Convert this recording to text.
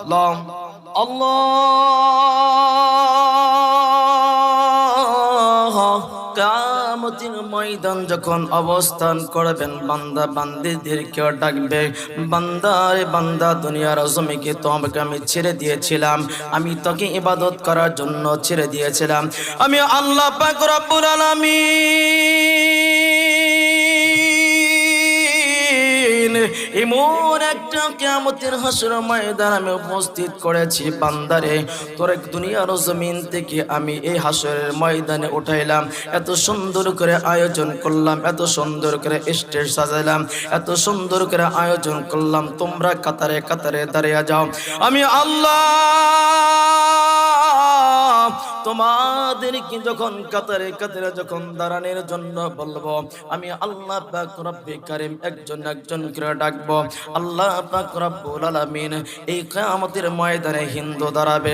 আল্লাহ আল্লাহ কামতির ময়দান যখন অবস্থান করবেন, বান্দা বান্দিদেরকে ডাকবে বান্দারে বান্দা, দুনিয়ার জমিকে তোমাকে আমি ছেড়ে দিয়েছিলাম, আমি তোকে ইবাদত করার জন্য ছেড়ে দিয়েছিলাম। আমি আল্লাহ পাক রব্বুল আলামিন এমন একটা কেমতের হাসর ময়দান আমি উপস্থিত করেছি, বান্দারে। তোর এক দুনিয়ার জমিন থেকে আমি এই হাসরের ময়দানে উঠাইলাম। এত সুন্দর করে আয়োজন করলাম, এত সুন্দর করে স্টেজ সাজাইলাম, এত সুন্দর করে আয়োজন করলাম। তোমরা কাতারে কাতারে দাঁড়িয়ে যাও। আমি আল্লাহ তোমাদেরকে যখন কাতারে কাতারে যখন দাঁড়ানোর জন্য বলব, আমি আল্লাহ পাক রব্বে কারিম একজন একজন করে ডাকবো, আল্লাহ পাক রব্বুল আলামিন এই কিয়ামতের ময়দানে হিন্দু দাঁড়াবে।